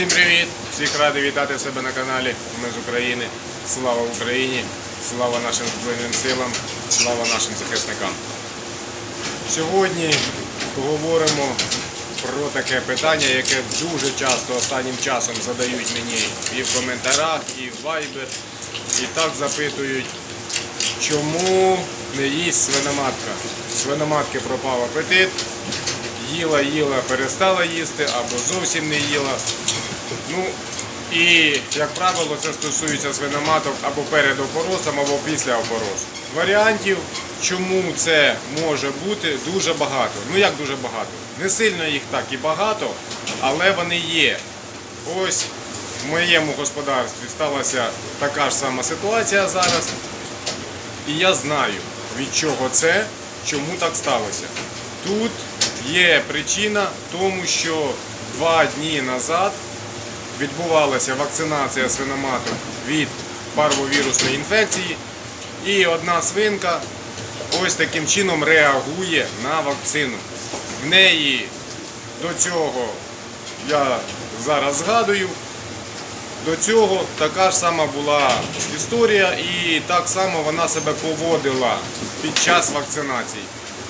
Всім привіт! Всіх радий вітати себе на каналі. Ми з України. Слава Україні! Слава нашим Збройним силам, слава нашим захисникам. Сьогодні поговоримо про таке питання, яке дуже часто останнім часом задають мені і в коментарях, і в Viber. І так запитують, чому не їсть свиноматка. Свиноматки пропав апетит, їла, їла, перестала їсти або зовсім не їла. Ну і як правило, це стосується свиноматок або перед опоросом, або після опоросу. Варіантів, чому це може бути, дуже багато. Ну як дуже багато? Не сильно їх так і багато, але вони є. Ось в моєму господарстві сталася така ж сама ситуація зараз. І я знаю, від чого це, чому так сталося. Тут є причина тому, що два дні назад відбувалася вакцинація свиноматок від парвовірусної інфекції, і одна свинка ось таким чином реагує на вакцину. В неї до цього, я зараз згадую, до цього така ж сама була історія і так само вона себе поводила під час вакцинації.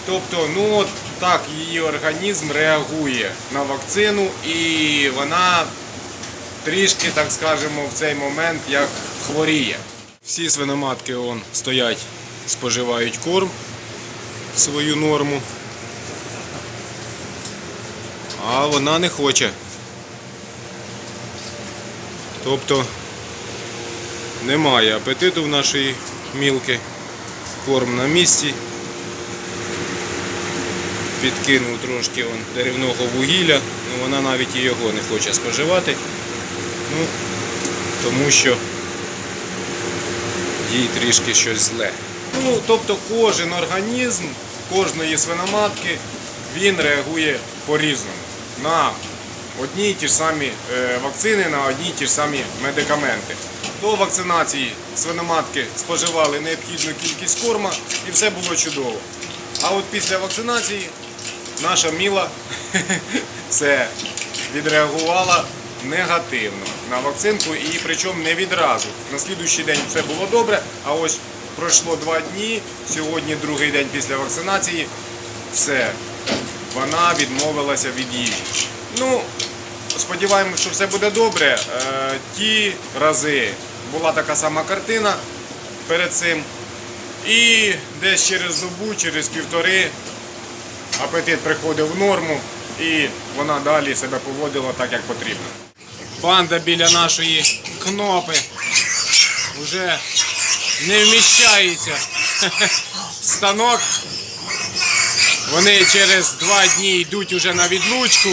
Тобто, ну от так її організм реагує на вакцину і вона трішки, так скажемо, в цей момент як хворіє. Всі свиноматки он, стоять, споживають корм в свою норму. А вона не хоче. Тобто немає апетиту в нашої мілки. Корм на місці. Підкинув трошки он, деревного вугілля, ну вона навіть і його не хоче споживати. Ну, тому що їй трішки щось зле. Ну, тобто кожен організм кожної свиноматки він реагує по-різному на одні й ті ж самі е, вакцини, на одні й ті ж самі медикаменти. До вакцинації свиноматки споживали необхідну кількість корма і все було чудово. А от після вакцинації наша міла все відреагувала негативно на вакцинку і причому не відразу. На слідуючий день все було добре, а ось пройшло два дні, сьогодні другий день після вакцинації, все, вона відмовилася від їжі. Ну, сподіваємося, що все буде добре. Е, Ті рази була така сама картина перед цим. І десь через добу, через півтори апетит приходив в норму і вона далі себе поводила так, як потрібно. Банда біля нашої кнопи вже не вміщається станок. Вони через два дні йдуть уже на відлучку.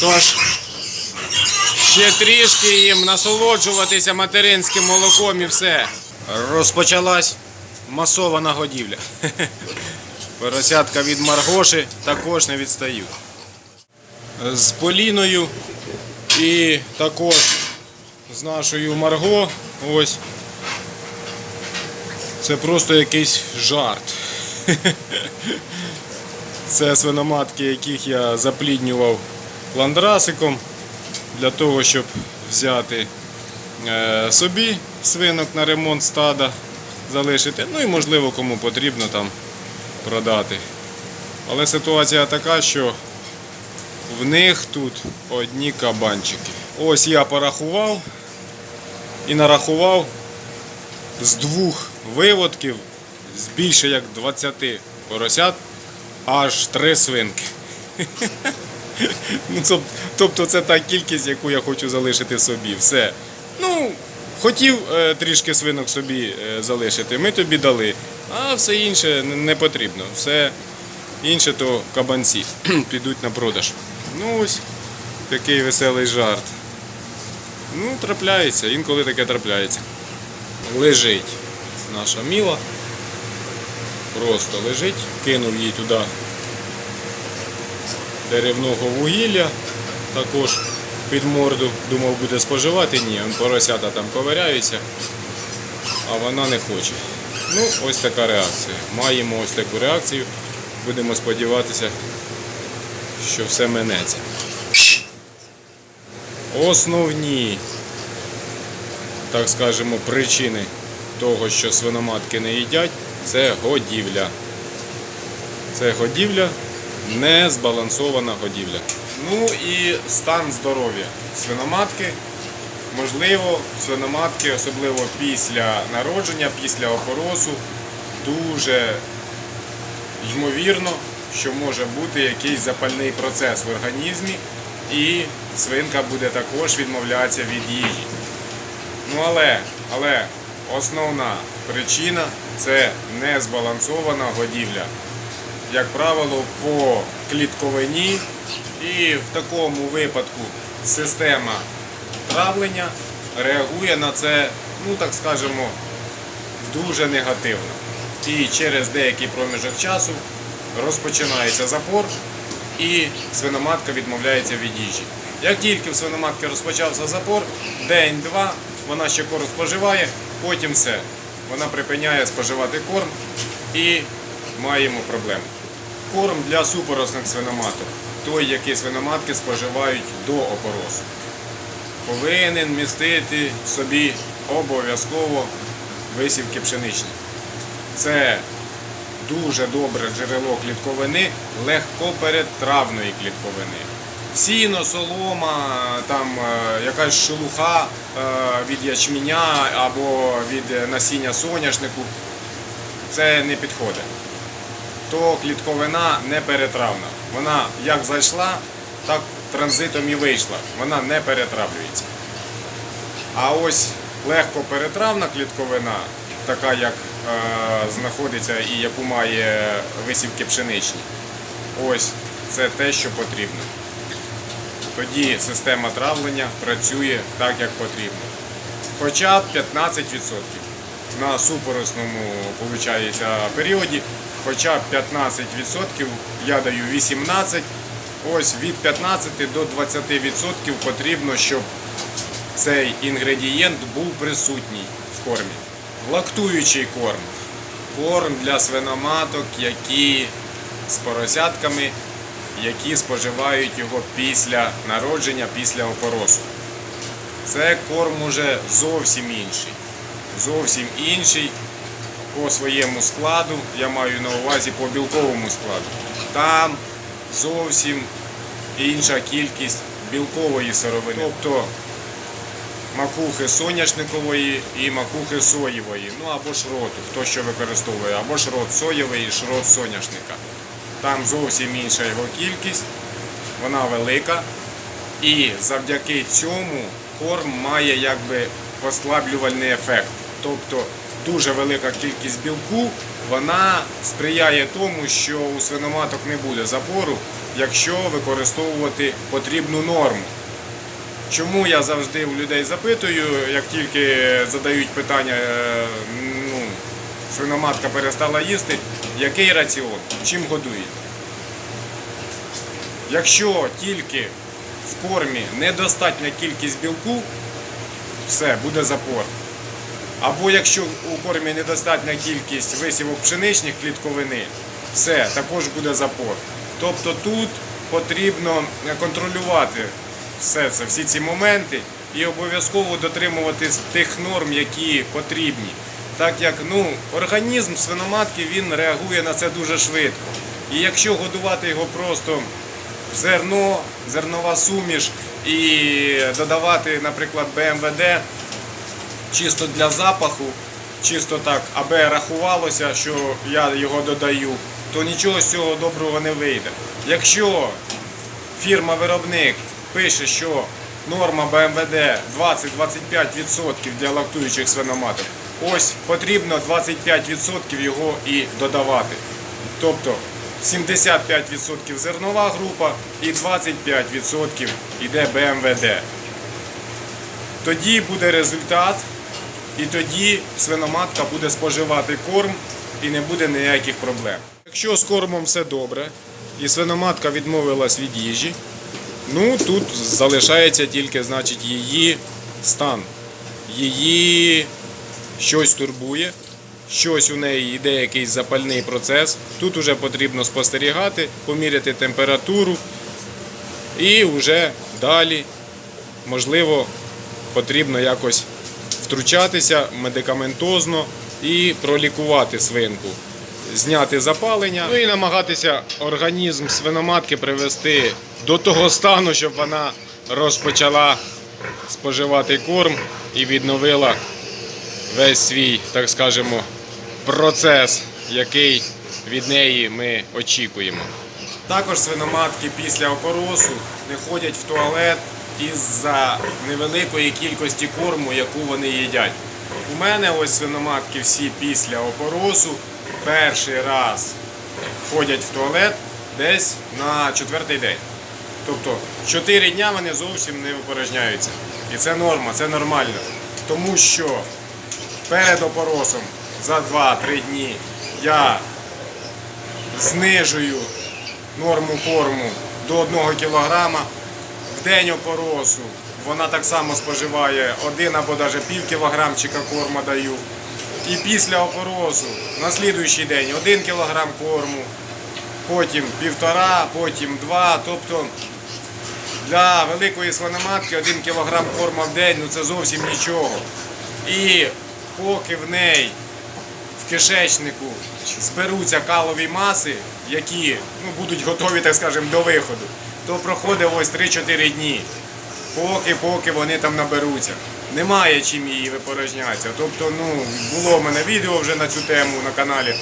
Тож ще трішки їм насолоджуватися материнським молоком і все. Розпочалась масована годівля. Поросятка від Маргоші також не відстають. З Поліною і також з нашою Марго. Ось. Це просто якийсь жарт. Це свиноматки, яких я запліднював ландрасиком для того, щоб взяти е, собі свинок на ремонт стада, залишити. Ну і можливо кому потрібно там продати. Але ситуація така, що в них тут одні кабанчики. Ось я порахував і нарахував з двох виводків, з більше як 20 поросят, аж три свинки. Ну, тобто це та кількість, яку я хочу залишити собі. Все. Ну, хотів е, трішки свинок собі е, залишити, ми тобі дали. А все інше не потрібно. Все інше то кабанці підуть на продаж. Ну ось такий веселий жарт. Ну, трапляється, інколи таке трапляється. Лежить наша міла. Просто лежить, кинув їй туди деревного вугілля, також під морду, думав буде споживати, ні, поросята там ковиряються, а вона не хоче. Ну, ось така реакція. Маємо ось таку реакцію. Будемо сподіватися, що все минеться. основні, так скажемо, причини того, що свиноматки не їдять, це годівля. Це годівля, не збалансована годівля. Ну і стан здоров'я свиноматки. Можливо, свиноматки, особливо після народження, після опоросу, дуже ймовірно, що може бути якийсь запальний процес в організмі, і свинка буде також відмовлятися від їжі. Ну але, але основна причина це незбалансована годівля. Як правило, по клітковині і в такому випадку система травлення реагує на це, ну так скажемо, дуже негативно. І через деякий проміжок часу розпочинається запор і свиноматка відмовляється від їжі. Як тільки в свиноматки розпочався запор, день-два вона ще корм споживає, потім все. Вона припиняє споживати корм і маємо проблему. Корм для супоросних свиноматок, той, який свиноматки споживають до опоросу повинен містити собі обов'язково висівки пшеничні. Це дуже добре джерело клітковини, легкоперетравної клітковини. Сіно, солома, там е, якась шелуха е, від ячменя або від насіння соняшнику. Це не підходить. То клітковина не перетравна. Вона як зайшла, так транзитом і вийшла. Вона не перетравлюється. А ось легкоперетравна клітковина, така як знаходиться і яку має висівки пшеничні, ось це те, що потрібно. Тоді система травлення працює так, як потрібно. Хоча 15% на супоросному виходить, періоді, хоча 15%, я даю 18%, ось від 15 до 20% потрібно, щоб цей інгредієнт був присутній в кормі. Лактуючий корм. Корм для свиноматок, які з поросятками, які споживають його після народження, після опоросу. Це корм уже зовсім інший. Зовсім інший по своєму складу, я маю на увазі по білковому складу. Там зовсім інша кількість білкової сировини. Тобто макухи соняшникової і макухи соєвої, ну або шроту, хто що використовує, або шрот соєвий і шрот соняшника. Там зовсім інша його кількість, вона велика. І завдяки цьому корм має якби послаблювальний ефект. Тобто дуже велика кількість білку, вона сприяє тому, що у свиноматок не буде запору, якщо використовувати потрібну норму. Чому я завжди у людей запитую, як тільки задають питання, е, ну, свиноматка перестала їсти, який раціон, чим годуєте? Якщо тільки в кормі недостатня кількість білку, все, буде запор. Або якщо у кормі недостатня кількість висівок пшеничних клітковини, все, також буде запор. Тобто тут потрібно контролювати все це, всі ці моменти і обов'язково дотримуватись тих норм, які потрібні. Так як ну, організм свиноматки він реагує на це дуже швидко. І якщо годувати його просто зерно, зернова суміш і додавати, наприклад, БМВД чисто для запаху, чисто так, аби рахувалося, що я його додаю, то нічого з цього доброго не вийде. Якщо фірма-виробник пише, що норма БМВД 20-25% для лактуючих свиноматок, ось потрібно 25% його і додавати. Тобто 75% зернова група і 25% йде БМВД. Тоді буде результат, і тоді свиноматка буде споживати корм і не буде ніяких проблем. Якщо з кормом все добре і свиноматка відмовилась від їжі, ну тут залишається тільки значить, її стан. Її щось турбує, щось у неї йде якийсь запальний процес. Тут вже потрібно спостерігати, поміряти температуру і вже далі можливо, потрібно якось втручатися медикаментозно і пролікувати свинку, зняти запалення, ну і намагатися організм свиноматки привести до того стану, щоб вона розпочала споживати корм і відновила весь свій, так скажемо, процес, який від неї ми очікуємо. Також свиноматки після опоросу не ходять в туалет із-за невеликої кількості корму, яку вони їдять. У мене ось свиноматки всі після опоросу перший раз ходять в туалет десь на четвертий день. Тобто 4 дня вони зовсім не випорожняються. І це норма, це нормально. Тому що перед опоросом за 2-3 дні я знижую норму корму до 1 кг. В день опоросу вона так само споживає 1 або навіть пів кілограмчика корму даю. І після опоросу на слідуючий день 1 кг корму, потім півтора, потім 2. Тобто для великої свиноматки 1 кг корма в день ну це зовсім нічого. І поки в неї в кишечнику зберуться калові маси, які ну, будуть готові, так скажемо, до виходу, то проходить ось 3-4 дні. Поки, поки вони там наберуться. Немає чим її випорожнятися. Тобто, ну, було в мене відео вже на цю тему на каналі.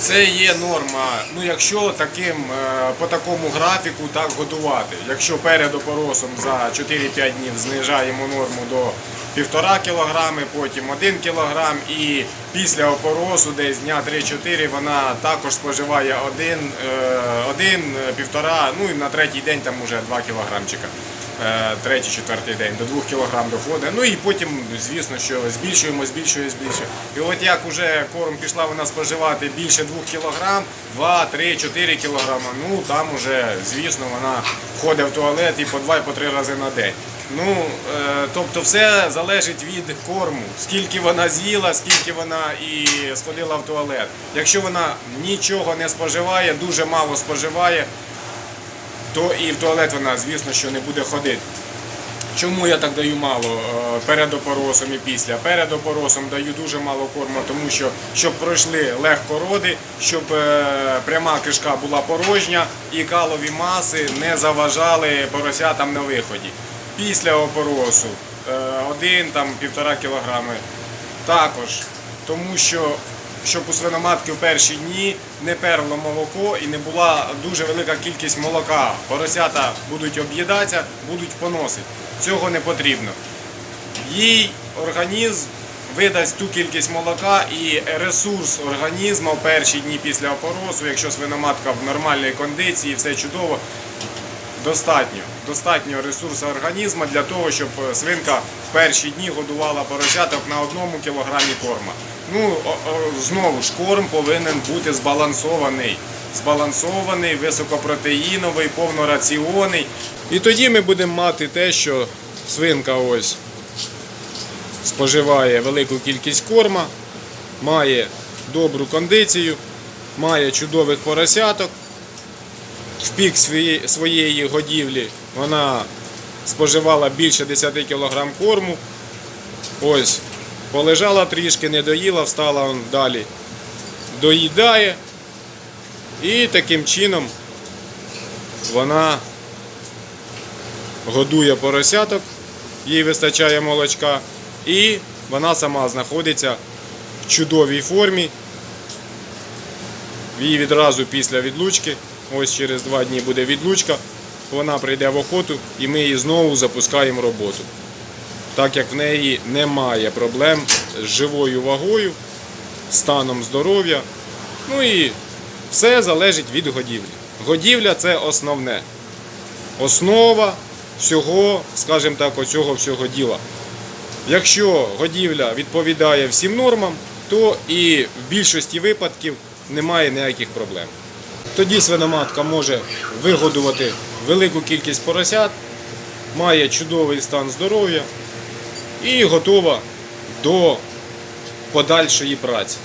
Це є норма. Ну, якщо таким, е, по такому графіку так годувати. Якщо перед опоросом за 4-5 днів знижаємо норму до 1,5 кг, потім 1 кг і після опоросу десь дня 3-4 вона також споживає 1, 1 1,5, ну і на третій день там вже 2 кілограмчика. Е, Третій, четвертий день до 2 кг доходить. Ну і потім, звісно, що збільшуємо, збільшуємо, збільшуємо. І от як вже корм пішла вона споживати більше 2 кг, 2, 3, 4 кг, ну там вже, звісно, вона ходить в туалет і по 2 і по 3 рази на день. Ну, е, тобто все залежить від корму, скільки вона з'їла, скільки вона і сходила в туалет. Якщо вона нічого не споживає, дуже мало споживає, то і в туалет вона, звісно, що не буде ходити. Чому я так даю мало е, перед опоросом і після? Перед опоросом даю дуже мало корму, тому що щоб пройшли легко роди, щоб е, пряма кишка була порожня і калові маси не заважали поросятам на виході. Після опоросу е, один там півтора кілограми також, тому що щоб у свиноматки в перші дні не перло молоко і не була дуже велика кількість молока. Поросята будуть об'їдатися, будуть поносити. Цього не потрібно. Їй організм видасть ту кількість молока і ресурс організму в перші дні після опоросу, якщо свиноматка в нормальній кондиції, все чудово, достатньо. Достатньо ресурсу організму для того, щоб свинка в перші дні годувала поросяток на одному кілограмі корма. Ну, знову ж корм повинен бути збалансований. Збалансований, високопротеїновий, повнораціонний. І тоді ми будемо мати те, що свинка ось споживає велику кількість корма, має добру кондицію, має чудових поросяток. В пік своєї годівлі вона споживала більше 10 кг корму. Ось, полежала трішки, не доїла, встала он далі, доїдає. І таким чином вона годує поросяток, їй вистачає молочка, і вона сама знаходиться в чудовій формі. Їй відразу після відлучки, ось через два дні буде відлучка, вона прийде в охоту і ми її знову запускаємо роботу. Так як в неї немає проблем з живою вагою, станом здоров'я. Ну і все залежить від годівлі. Годівля це основне. Основа всього, скажімо так, оцього всього діла. Якщо годівля відповідає всім нормам, то і в більшості випадків немає ніяких проблем. Тоді свиноматка може вигодувати велику кількість поросят, має чудовий стан здоров'я і готова до подальшої праці.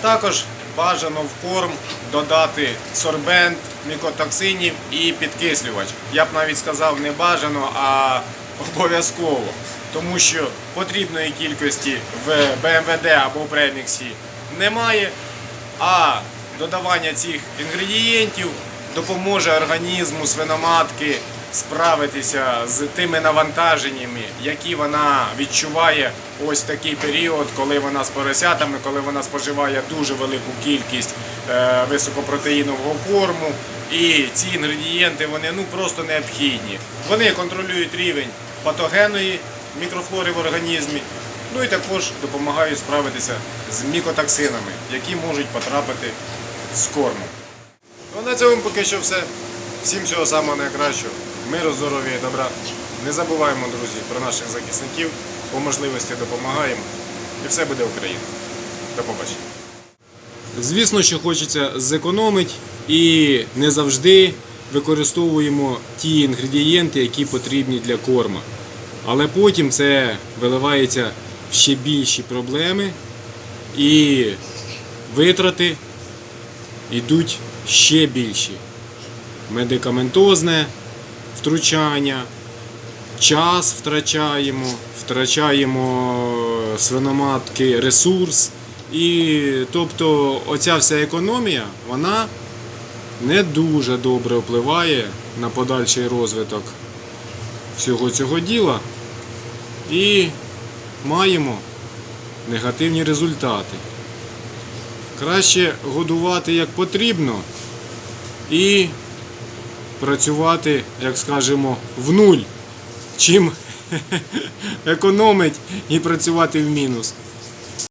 Також бажано в корм додати сорбент, мікотоксинів і підкислювач. Я б навіть сказав не бажано, а обов'язково. Тому що потрібної кількості в БМВД або в преміксі немає, а додавання цих інгредієнтів допоможе організму свиноматки справитися з тими навантаженнями, які вона відчуває ось такий період, коли вона з поросятами, коли вона споживає дуже велику кількість е, високопротеїнового корму. І ці інгредієнти вони ну просто необхідні. Вони контролюють рівень патогенної мікрофлори в організмі, ну і також допомагають справитися з мікотоксинами, які можуть потрапити з корму. Ну, на цьому поки що все. Всім всього самого найкращого. Миру, здоров'я і добра. Не забуваємо, друзі, про наших захисників. По можливості допомагаємо. І все буде Україна. До побачення. Звісно, що хочеться зекономити і не завжди використовуємо ті інгредієнти, які потрібні для корма. Але потім це виливається в ще більші проблеми і витрати йдуть ще більші. Медикаментозне втручання, час втрачаємо, втрачаємо свиноматки ресурс. І тобто оця вся економія, вона не дуже добре впливає на подальший розвиток всього цього діла. І маємо негативні результати. Краще годувати як потрібно і працювати, як скажемо, в нуль, чим економить і працювати в мінус.